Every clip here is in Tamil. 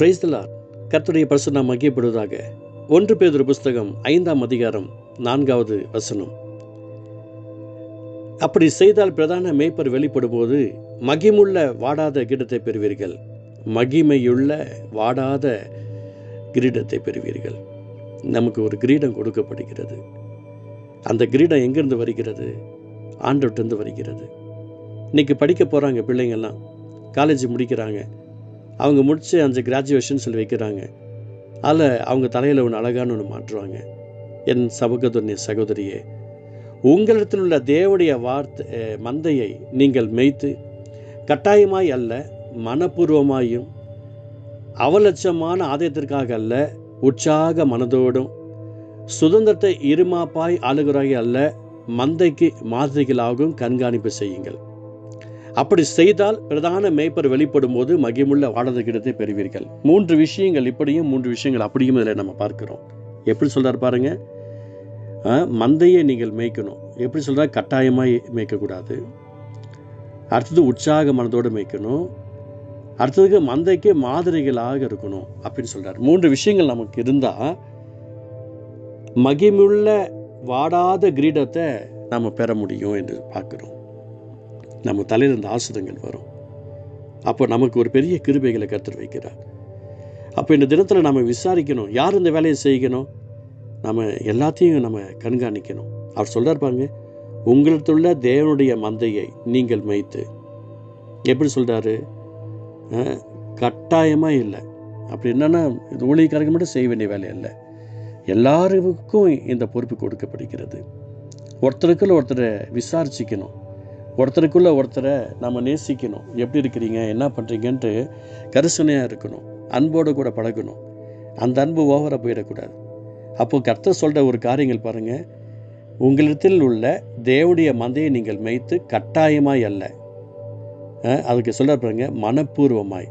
பிரைஸ்தலார் கர்த்தருடைய பரிசுநாம் மகியப்படுவதாக ஒன்று பேதொரு புஸ்தகம் ஐந்தாம் அதிகாரம் நான்காவது வசனம். அப்படி செய்தால் பிரதான மேய்ப்பர் வெளிப்படும்போது மகிமுள்ள வாடாத கிரீடத்தை பெறுவீர்கள். மகிமையுள்ள வாடாத கிரீடத்தை பெறுவீர்கள். நமக்கு ஒரு கிரீடம் கொடுக்கப்படுகிறது. அந்த கிரீடம் எங்கிருந்து வருகிறது? ஆண்டவர்கிட்டருந்து வருகிறது. இன்னைக்கு படிக்க போகிறாங்க பிள்ளைங்கள்லாம். காலேஜ் முடிக்கிறாங்க. அவங்க முடித்து அந்த கிராஜுவேஷன் சொல்லி வைக்கிறாங்க. அதில் அவங்க தலையில் ஒன்று அழகான ஒன்று மாற்றுவாங்க. என் சபகதுன்ய சகோதரியே உங்களிடத்தில் உள்ள தேவடைய வார்த்தை மந்தையை நீங்கள் மெய்த்து கட்டாயமாய் அல்ல மனப்பூர்வமாயும் அவலட்சமான ஆதாயத்திற்காக அல்ல உற்சாக மனதோடும் சுதந்திரத்தை இருமாப்பாய் ஆளுகிறாய் அல்ல மந்தைக்கு மாதிரிகளாகவும் கண்காணிப்பு செய்யுங்கள். அப்படி செய்தால் பிரதான மேய்ப்பர் வெளிப்படும் போது மகிமுள்ள வாடகை கிடத்தை பெறுவீர்கள். மூன்று விஷயங்கள் இப்படியும் மூன்று விஷயங்கள் அப்படியும் இதில் நம்ம பார்க்கிறோம். எப்படி சொல்கிறார் பாருங்க? மந்தையை நீங்கள் மேய்க்கணும். எப்படி சொல்கிறா கட்டாயமாக மேய்க்கக்கூடாது. அடுத்தது உற்சாக மனதோடு மேய்க்கணும். அடுத்ததுக்கு மந்தைக்கு மாதிரிகளாக இருக்கணும் அப்படின்னு சொல்கிறார் மூன்று விஷயங்கள் நமக்கு இருந்தால் மகிமுள்ள வாடாத கிரீடத்தை நம்ம பெற முடியும் என்று பார்க்குறோம். நம்ம தலையில் இந்த ஆசுதங்கள் வரும். அப்போ நமக்கு ஒரு பெரிய கிருபைகளை கற்று வைக்கிறார். அப்போ இந்த தினத்தில் நம்ம விசாரிக்கணும். யார் இந்த வேலையை செய்யணும்? நம்ம எல்லாத்தையும் நம்ம கண்காணிக்கணும். அவர் சொல்கிறார் பாருங்க உங்களிடத்துள்ள தேவனுடைய மந்தையை நீங்கள் மெய்த்து. எப்படி சொல்கிறாரு கட்டாயமாக இல்லை. அப்படி என்னன்னா இந்த ஊழியக்காரங்க மட்டும் செய்ய வேண்டிய வேலை இல்லை எல்லாருக்கும் இந்த பொறுப்பு கொடுக்கப்படுகிறது. ஒருத்தருக்குள்ள ஒருத்தரை விசாரிச்சுக்கணும். ஒருத்தருக்குள்ளே ஒருத்தரை நம்ம நேசிக்கணும். எப்படி இருக்கிறீங்க? என்ன பண்ணுறீங்கன்ட்டு கரிசனையாக இருக்கணும். அன்போடு கூட பழகணும். அந்த அன்பு ஓவராக போயிடக்கூடாது. அப்போ கர்த்தர் சொல்கிற ஒரு காரியங்கள் பாருங்கள் உங்களிடத்தில் உள்ள தேவடைய மந்தையை நீங்கள் மேய்த்து கட்டாயமாய் அல்ல. அதுக்கு சொல்ல பாருங்க மனப்பூர்வமாய்.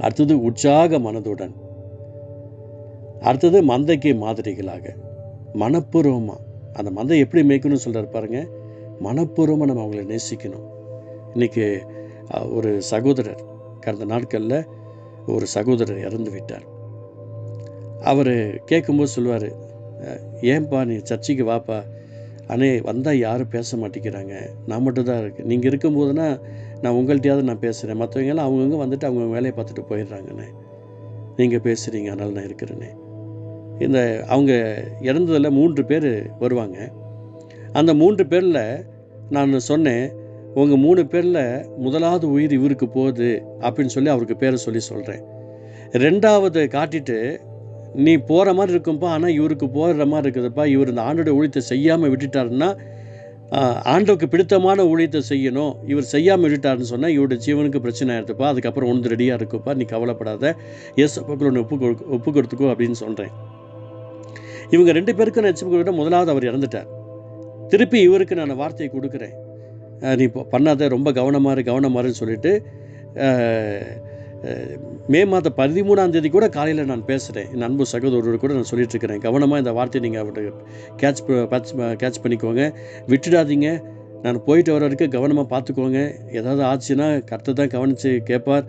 அடுத்தது உற்சாக மனதுடன். அடுத்தது மந்தைக்கு மாதிரிகளாக. மனப்பூர்வமாக அந்த மந்தை எப்படி மேய்க்கணும்னு சொல்கிறார் பாருங்கள் மனப்பூர்வமாக நம்ம அவங்கள நேசிக்கணும். இன்னைக்கு ஒரு சகோதரர் கடந்த நாட்களில் ஒரு சகோதரர் இறந்து விட்டார். அவர் கேட்கும்போது சொல்லுவார் ஏன்பா நீ சர்ச்சைக்கு வாப்பா. அண்ணே வந்தால் யாரும் பேச மாட்டேங்கிறாங்க. நான் மட்டும் தான் இருக்கேன். நீங்கள் இருக்கும்போதுனா நான் உங்கள்கிட்டயாவது நான் பேசுகிறேன் மற்றவங்க எல்லாம் அவங்கவுங்க வந்துட்டு அவங்க வேலையை பார்த்துட்டு போயிடுறாங்கண்ணே. நீங்கள் பேசுகிறீங்க அதனால் நான் இருக்கிறேனே. இந்த அவங்க இறந்ததில் மூன்று பேர் வருவாங்க. அந்த மூன்று பேரில் நான் சொன்னேன் உங்கள் மூணு பேரில் முதலாவது உயிர் இவருக்கு போகுது அப்படின்னு சொல்லி அவருக்கு பேரை சொல்லி சொல்கிறேன் ரெண்டாவது காட்டிட்டு நீ போகிற மாதிரி இருக்கும்ப்பா ஆனால் இவருக்கு போகிற மாதிரி இருக்குதுப்பா. இவர் இந்த ஆண்டோட ஊழியத்தை செய்யாமல் விட்டுட்டாருன்னா ஆஹ், பிடித்தமான ஊழியத்தை செய்யணும். இவர் செய்யாமல் விட்டுட்டாருன்னு சொன்னால் இவருடைய ஜீவனுக்கு பிரச்சனை ஆகிடுதுப்பா அதுக்கப்புறம் ஒன்று ரெடியாக இருக்குப்பா. நீ கவலைப்படாத. எஸ் பக்கம் ஒன்று ஒப்பு கொடு ஒப்பு கொடுத்துக்கோ அப்படின்னு சொல்கிறேன் இவங்க ரெண்டு பேருக்கும் நான் எச்சு முதலாவது அவர் இறந்துட்டார். திருப்பி இவருக்கு நான் வார்த்தையை கொடுக்குறேன். நீ இப்போ பண்ணாத ரொம்ப கவனமாக இரு சொல்லிட்டு மே மாதம் பதிமூணாம் தேதி கூட காலையில் நான் பேசுகிறேன் என் அன்பு சகோதரரோடு கூட நான் சொல்லிட்டுருக்கிறேன் கவனமாக இந்த வார்த்தையை நீங்கள் அவர்கிட்ட கேட்ச் கேட்ச் பண்ணிக்கோங்க. விட்டுடாதீங்க. நான் போயிட்டு வர வரைக்கும் கவனமாக பார்த்துக்கோங்க. ஏதாவது ஆச்சுன்னா கர்த்தர் தான் கவனித்து கேட்பார்.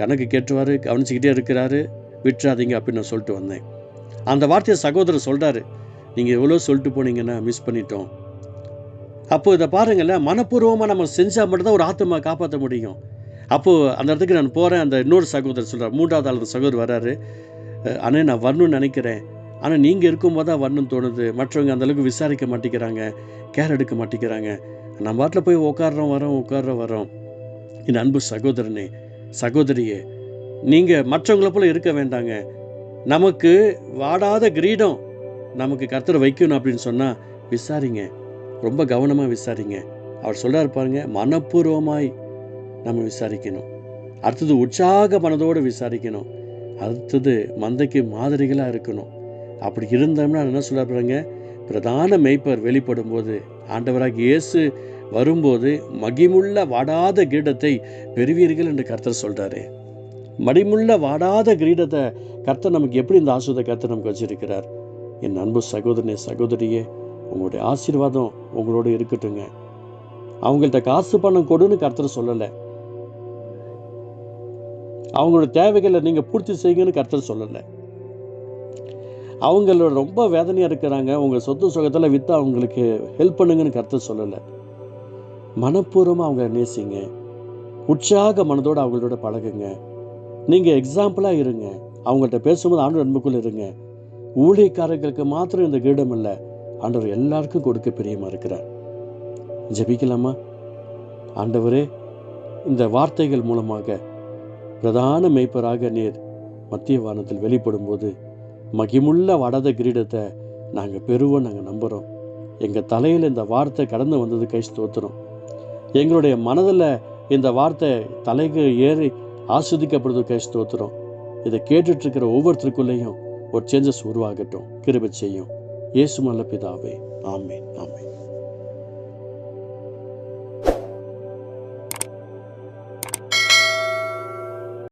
கணக்கு கேட்டுவார் கவனிச்சுக்கிட்டே இருக்கிறாரு. விட்டுறாதீங்க அப்படின்னு நான் சொல்லிட்டு வந்தேன். அந்த வார்த்தையை சகோதரர் சொல்கிறாரு நீங்கள் எவ்வளோ சொல்லிட்டு போனீங்கன்னா மிஸ் பண்ணிட்டோம். அப்போது இதை பாருங்களேன் மனப்பூர்வமாக நம்ம செஞ்சால் மட்டும்தான் ஒரு ஆத்மா காப்பாற்ற முடியும். அப்போது அந்த இடத்துக்கு நான் போகிறேன் அந்த இன்னொரு சகோதரர் சொல்கிறார் மூன்றாவது ஆள் சகோதரர் வராரு. ஆனால் அண்ணே நான் வரணும்னு நினைக்கிறேன். ஆனால் நீங்கள் இருக்கும்போது தான் வரணும்னு தோணுது. மற்றவங்க அந்த அளவுக்கு விசாரிக்க மாட்டேங்கிறாங்க கேர் எடுக்க மாட்டேங்கிறாங்க. நம்ம பாட்டில் போய் உட்காடுறோம் வரோம் உட்காடுறோம் வரோம். என் அன்பு சகோதரனே சகோதரியே நீங்கள் மற்றவங்கள போல் இருக்க வேண்டாங்க. நமக்கு வாடாத கிரீடம் நமக்கு கர்த்தர் வைக்கணும் அப்படின்னு சொன்னால் விசாரிங்க. ரொம்ப கவனமாக விசாரிங்க. அவர் சொல்கிறார் பாருங்க மனப்பூர்வமாய் நம்ம விசாரிக்கணும். அடுத்தது உற்சாக மனதோடு விசாரிக்கணும். அடுத்தது மந்தைக்கு மாதிரிகளாக இருக்கணும். அப்படி இருந்தோம்னா என்ன சொல்ல பாருங்க பிரதான மெய்ப்பர் வெளிப்படும் போது ஆண்டவராக இயேசு வரும்போது மகிமுள்ள வாடாத கிரீடத்தை பெறுவீர்கள் என்று கர்த்தர் சொல்கிறாரு மடிமுள்ள வாடாத கிரீடத்தை கர்த்தர் நமக்கு எப்படி இந்த ஆசுத கர்த்தர் நமக்கு வச்சிருக்கிறார்? என் அன்பு சகோதரனே சகோதரியே உங்களுடைய ஆசீர்வாதம் உங்களோட இருக்கட்டுங்க. அவங்கள்ட்ட காசு பணம் கொடுன்னு கர்த்தர் சொல்லலை. அவங்களோட தேவைகளை நீங்கள் பூர்த்தி செய்யுங்கன்னு கர்த்தர் சொல்லலை. அவங்களோட ரொம்ப வேதனையாக இருக்கிறாங்க. உங்கள் சொத்து சுகத்தில் விற்று அவங்களுக்கு ஹெல்ப் பண்ணுங்கன்னு கர்த்தர் சொல்லலை. மனப்பூர்வமாக அவங்கள நேசிங்க. உற்சாக மனதோடு அவங்களோட பழகுங்க. நீங்கள் எக்ஸாம்பிளாக இருங்க. அவங்கள்ட்ட பேசும்போது ஆண்டு அன்புக்குள்ளே இருங்க. ஊழியக்காரர்களுக்கு மாத்திரம் இந்த கிரீடம் இல்லை. ஆண்டவர் எல்லாருக்கும் கொடுக்க பிரியமாக இருக்கிறார். ஜெபிக்கலாமா? ஆண்டவரே இந்த வார்த்தைகள் மூலமாக பிரதான மெய்ப்பராக நீர் மத்திய வானத்தில் வெளிப்படும்போது மகிமுள்ள வடத கிரீடத்தை நாங்கள் பெறுவோம் நாங்கள் நம்புகிறோம் எங்கள் தலையில் இந்த வார்த்தை கடந்து வந்தது கை ஸ்தோத்திரம். எங்களுடைய மனதில் இந்த வார்த்தை தலைக்கு ஏறி ஆஸ்வதிக்கப்படுறது கை ஸ்தோத்திரம். இதை கேட்டுட்ருக்கிற ஒவ்வொருத்தருக்குள்ளேயும் ஒரு சேஞ்சஸ் உருவாகட்டும். கிருபை செய்யும். இயேசு நல்ல பிதாவே. ஆமேன். ஆமேன்.